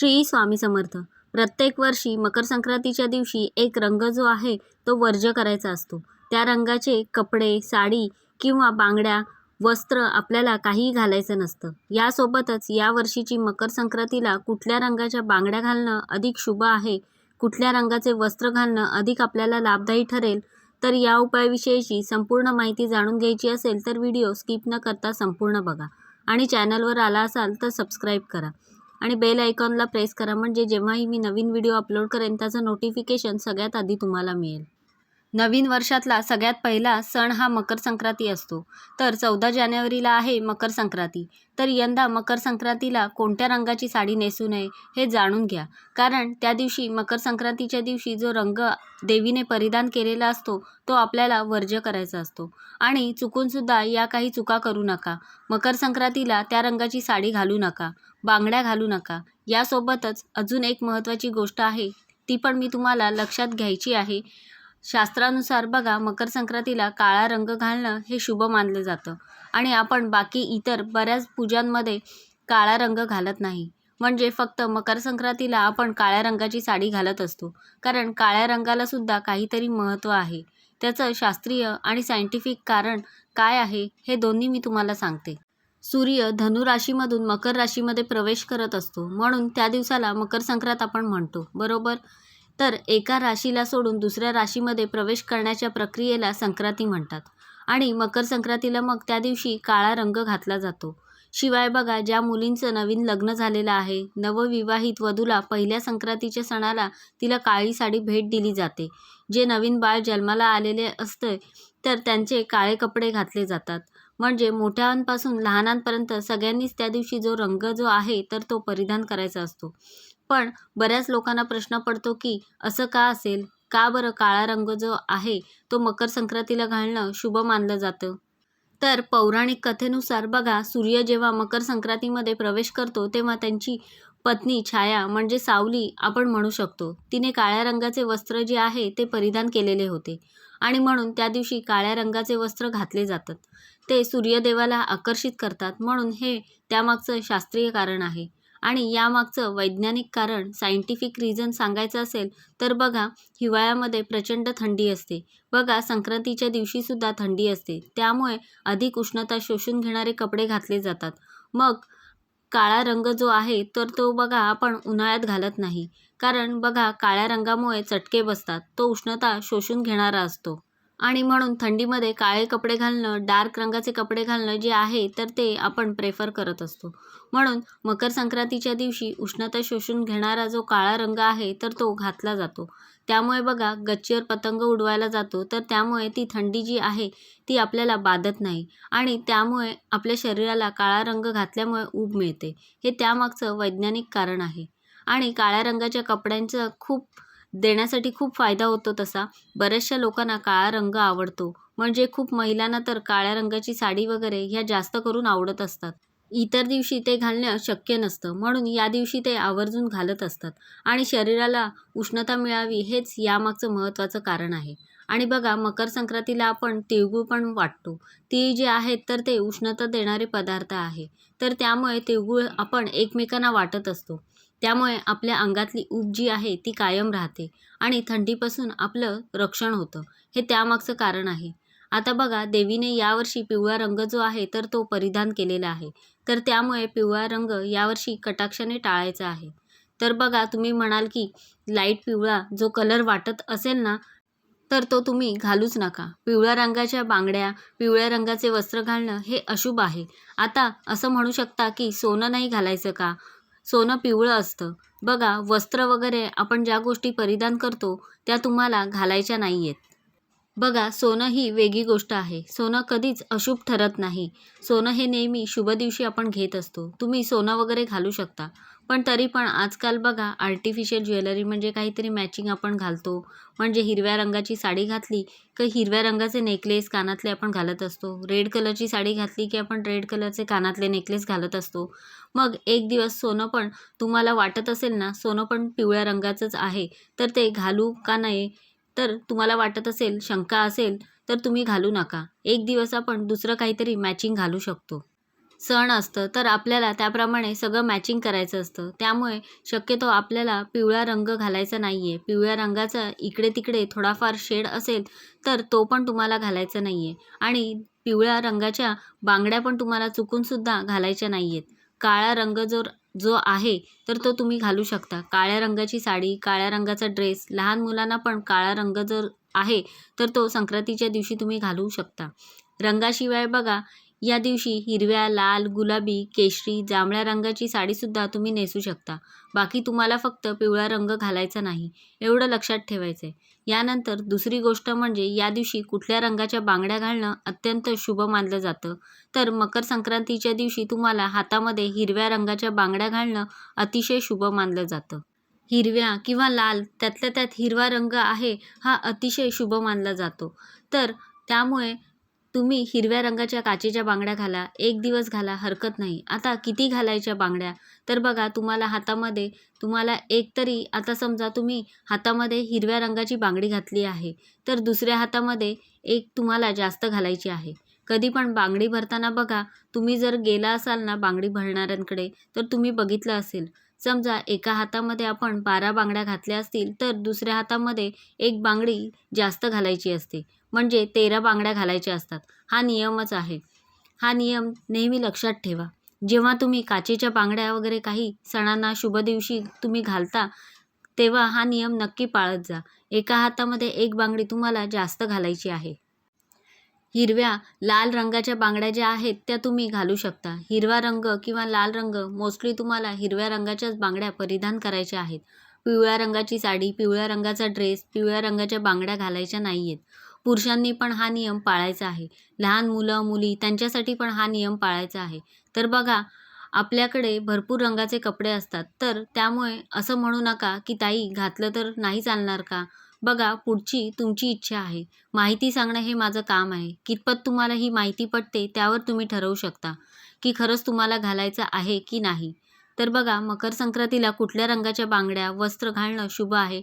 श्री स्वामी समर्थ. प्रत्येक वर्षी मकर संक्रांतीच्या दिवशी एक रंग जो आहे तो वर्ज करायचा असतो. त्या रंगाचे कपडे साडी किंवा बांगड्या वस्त्र आपल्याला काहीही घालायचं नसतं. यासोबतच या वर्षीची मकर संक्रांतीला कुठल्या रंगाच्या बांगड्या घालणं अधिक शुभ आहे कुठल्या रंगाचे वस्त्र घालणं अधिक आपल्याला लाभदायी ठरेल तर या उपायाविषयीची संपूर्ण माहिती जाणून घ्यायची असेल तर व्हिडिओ स्किप न करता संपूर्ण बघा. आणि चॅनलवर आला असाल तर सबस्क्राईब करा. आणि बेल आयकॉनला प्रेस करा. म्हणजे जेव्हाही मी नवीन व्हिडिओ अपलोड करेन त्याचं नोटिफिकेशन सगळ्यात आधी तुम्हाला मिळेल. नवीन वर्षातला सगळ्यात पहिला सण हा मकर संक्रांती असतो. तर चौदा जानेवारीला आहे मकर संक्रांती तर यंदा मकर संक्रांतीला कोणत्या रंगाची साडी नेसू नये हे जाणून घ्या. कारण त्या दिवशी मकर संक्रांतीच्या दिवशी जो रंग देवीने परिधान केलेला असतो तो आपल्याला वर्ज्य करायचा असतो. आणि चुकूनसुद्धा या काही चुका करू नका. मकर संक्रांतीला त्या रंगाची साडी घालू नका. बांगड्या घालू नका. यासोबतच अजून एक महत्त्वाची गोष्ट आहे ती पण मी तुम्हाला लक्षात घ्यायची आहे. शास्त्रानुसार बघा मकर संक्रांतीला काळा रंग घालणं हे शुभ मानलं जातं. आणि आपण बाकी इतर बऱ्याच पूजांमध्ये काळा रंग घालत नाही. म्हणजे फक्त मकर संक्रांतीला आपण काळ्या रंगाची साडी घालत असतो. कारण काळ्या रंगाला सुद्धा काहीतरी महत्त्व आहे. त्याचं शास्त्रीय आणि सायंटिफिक कारण काय आहे हे दोन्ही मी तुम्हाला सांगते. सूर्य धनु राशीमधून मकर राशीमध्ये प्रवेश करत असतो. म्हणून त्या दिवसाला मकर संक्रांत आपण म्हणतो. बरोबर? तर एका राशीला सोडून दुसऱ्या राशीमध्ये प्रवेश करण्याच्या प्रक्रियेला संक्रांती म्हणतात. आणि मकर संक्रांतीला मग त्या दिवशी काळा रंग घातला जातो. शिवाय बघा ज्या मुलींचं नवीन लग्न झालेलं आहे नवविवाहित वधूला पहिल्या संक्रांतीच्या सणाला तिला काळी साडी भेट दिली जाते. जे नवीन बाळ जन्माला आलेले असते तर त्यांचे काळे कपडे घातले जातात. म्हणजे मोठ्यांपासून लहानांपर्यंत सगळ्यांनीच त्या दिवशी जो रंग जो आहे तर तो परिधान करायचा असतो. पण बऱ्याच लोकांना प्रश्न पडतो की असं का असेल? का बरं काळा रंग जो आहे तो मकर संक्रांतीला घालणं शुभ मानलं जातं? तर पौराणिक कथेनुसार बघा सूर्य जेव्हा मकर संक्रांतीमध्ये प्रवेश करतो तेव्हा त्यांची पत्नी छाया म्हणजे सावली आपण म्हणू शकतो. तिने काळ्या रंगाचे वस्त्र जे आहे ते परिधान केलेले होते. आणि म्हणून त्या दिवशी काळ्या रंगाचे वस्त्र घातले जातात. ते सूर्यदेवाला आकर्षित करतात. म्हणून हे त्यामागचं शास्त्रीय कारण आहे. आणि यामागचं वैज्ञानिक कारण सायंटिफिक रिझन सांगायचं असेल तर बघा हिवाळ्यामध्ये प्रचंड थंडी असते. बघा संक्रांतीच्या दिवशीसुद्धा थंडी असते. त्यामुळे अधिक उष्णता शोषून घेणारे कपडे घातले जातात. मग काळा रंग जो आहे तर तो बघा आपण उन्हाळ्यात घालत नाही. कारण बघा काळ्या रंगामुळे चटके बसतात. तो उष्णता शोषून घेणारा असतो. आणि म्हणून थंडीमध्ये काळे कपडे घालणं डार्क रंगाचे कपडे घालणं जे आहे तर ते आपण प्रेफर करत असतो. म्हणून मकर संक्रांतीच्या दिवशी उष्णता शोषून घेणारा जो काळा रंग आहे तर तो घातला जातो. त्यामुळे बघा गच्चीवर पतंग उडवायला जातो तर त्यामुळे ती थंडी जी आहे ती आपल्याला बाधत नाही. आणि त्यामुळे आपल्या शरीराला काळा रंग घातल्यामुळे ऊब मिळते. हे त्यामागचं वैज्ञानिक कारण आहे. आणि काळ्या रंगाच्या कपड्यांचं खूप देण्यासाठी खूप फायदा होतो तसा. बऱ्याचशा लोकांना काळा रंग आवडतो. म्हणजे खूप महिलांना तर काळ्या रंगाची साडी वगैरे ह्या जास्त करून आवडत असतात. इतर दिवशी ते घालणं शक्य नसतं. म्हणून या दिवशी ते आवर्जून घालत असतात. आणि शरीराला उष्णता मिळावी हेच यामागचं महत्त्वाचं कारण आहे. आणि बघा मकर संक्रांतीला आपण तिळगुळ पण वाटतो. तीळ जे आहेत तर ते उष्णता देणारे पदार्थ आहे. तर त्यामुळे तिळगुळ आपण एकमेकांना वाटत असतो. त्यामुळे आपल्या अंगातली ऊब जी आहे ती कायम राहते आणि थंडीपासून आपलं रक्षण होतं. हे त्यामागचं कारण आहे. आता बघा देवीने यावर्षी पिवळा रंग जो आहे तर तो परिधान केलेला आहे. तर त्यामुळे पिवळा रंग यावर्षी कटाक्षाने टाळायचा आहे. तर बघा तुम्ही म्हणाल की लाइट पिवळा जो कलर वाटत असेल ना तर तो तुम्ही घालूच नका. पिवळ्या रंगाच्या बांगड्या पिवळ्या रंगाचे वस्त्र घालणं हे अशुभ आहे. आता असं म्हणू शकता की सोनं नाही घालायचं का? सोनं पिवळं असतं. बघा वस्त्र वगैरे आपण ज्या गोष्टी परिधान करतो त्या तुम्हाला घालायच्या नाही आहेत बघा सोनं ही वेगळी गोष्ट आहे. सोनं कधीच अशुभ ठरत नाही. सोनं हे नेहमी शुभ दिवशी आपण घेत असतो. तुम्ही सोनं वगैरे घालू शकता. पण तरी पण आजकाल बघा आर्टिफिशियल ज्वेलरी म्हणजे काहीतरी मॅचिंग आपण घालतो. म्हणजे हिरव्या रंगाची साडी घातली की हिरव्या रंगाचे नेकलेस कानातले आपण घालत असतो. रेड कलरची साडी घातली की आपण रेड कलरचे कानातले नेकलेस घालत असतो. मग एक दिवस सोनं पण तुम्हाला वाटत असेल ना सोनं पण पिवळ्या रंगाचंच आहे. तर ते घालू का नाही तर तुम्हाला वाटत असेल शंका असेल तर तुम्ही घालू नका. एक दिवस आपण दुसरं काहीतरी मॅचिंग घालू शकतो. सण असतं तर आपल्याला त्याप्रमाणे सगळं मॅचिंग करायचं असतं. त्यामुळे शक्यतो आपल्याला पिवळा रंग घालायचा नाही आहे पिवळ्या रंगाचा इकडे तिकडे थोडाफार शेड असेल तर तो पण तुम्हाला घालायचा नाही आहे आणि पिवळ्या रंगाच्या बांगड्या पण तुम्हाला चुकूनसुद्धा घालायच्या नाही आहेत काळा रंग जो जो आहे तर तो तुम्ही घालू शकता. काळ्या रंगाची साडी काळ्या रंगाचा ड्रेस लहान मुलांना पण काळा रंग जर आहे तर तो संक्रांतीच्या दिवशी तुम्ही घालू शकता. रंगाशिवाय बघा या दिवशी हिरव्या लाल गुलाबी केशरी जांभळ्या रंगाची साडीसुद्धा तुम्ही नेसू शकता. बाकी तुम्हाला फक्त पिवळा रंग घालायचा नाही एवढं लक्षात ठेवायचं आहे यानंतर दुसरी गोष्ट म्हणजे या दिवशी कुठल्या रंगाच्या बांगड्या घालणं अत्यंत शुभ मानलं जातं. तर मकर संक्रांतीच्या दिवशी तुम्हाला हातामध्ये हिरव्या रंगाच्या बांगड्या घालणं अतिशय शुभ मानलं जातं. हिरव्या किंवा लाल त्यातल्या त्यात हिरवा रंग आहे हा अतिशय शुभ मानला जातो. तर त्यामुळे तुम्ही हिरव्या रंगाच्या काचेच्या बांगड्या घाला एक दिवस घाला हरकत नाही. आता किती घालायच्या बांगड्या? तर बघा तुम्हाला हातामध्ये तुम्हाला एक तरी आता समजा तुम्ही हातामध्ये हिरव्या रंगाची बांगडी घातली आहे तर दुसऱ्या हातामध्ये एक तुम्हाला जास्त घालायची आहे. कधी पण बांगडी भरताना बघा तुम्ही जर गेला असाल ना बांगडी भरणाऱ्यांकडे तर तुम्ही बघितलं असेल. समजा एका हातामध्ये आपण बारा बांगड्या घातल्या असतील तर दुसऱ्या हातामध्ये एक बांगडी जास्त घालायची असते. म्हणजे तेरा बांगड्या घालायच्या असतात. हा नियमच आहे. हा नियम नेहमी लक्षात ठेवा. जेव्हा तुम्ही काचेच्या बांगड्या वगैरे काही सणांना शुभ दिवशी तुम्ही घालता तेव्हा हा नियम नक्की पाळत जा. एका हातामध्ये एक बांगडी तुम्हाला जास्त घालायची आहे. हिरव्या लाल रंगाच्या बांगड्या ज्या आहेत त्या तुम्ही घालू शकता. हिरवा रंग किंवा लाल रंग मोस्टली तुम्हाला हिरव्या रंगाच्याच बांगड्या परिधान करायच्या आहेत. पिवळ्या रंगाची साडी पिवळ्या रंगाचा ड्रेस पिवळ्या रंगाच्या बांगड्या घालायच्या नाही आहेत पुरुषांनी पण हा नियम पाळायचा आहे. लहान मुलं मुली त्यांच्यासाठी पण हा नियम पाळायचा आहे. तर बघा आपल्याकडे भरपूर रंगाचे कपडे असतात. तर त्यामुळे असं म्हणू नका की ताई घातलं तर नाही चालणार का? बघा पुढची तुमची इच्छा आहे. माहिती सांगणं हे माझं काम आहे. कितपत तुम्हाला ही माहिती पटते त्यावर तुम्ही ठरवू शकता की खरंच तुम्हाला घालायचं आहे की नाही. तर बघा मकर संक्रांतीला कुठल्या रंगाच्या बांगड्या वस्त्र घालणं शुभ आहे?